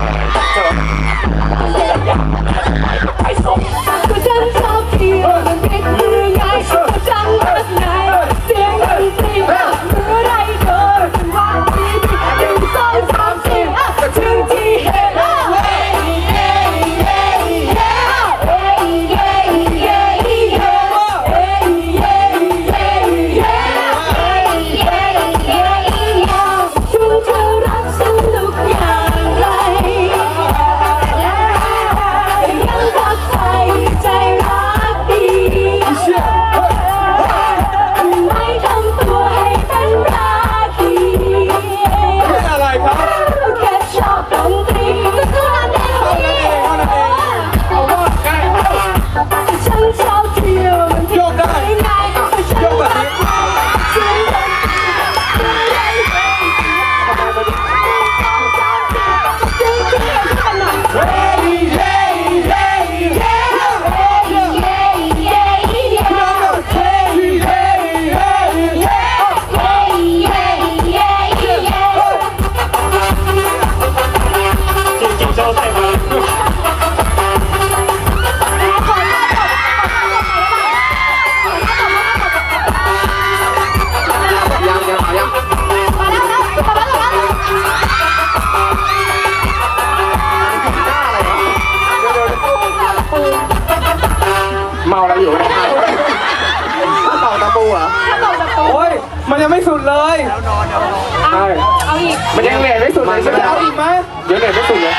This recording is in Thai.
Let's go. าอะไรอยู่ต่ข้าวตอตะปูเหรอถ้าตตะปูโอ้ย มันยังไม่สุดเลย เอาเอาอีก มันยังเหนื่อยไม่สุดเลยใช่ไหมเอาอีกไหม เดี๋เหนื่อยไม่สุดเลย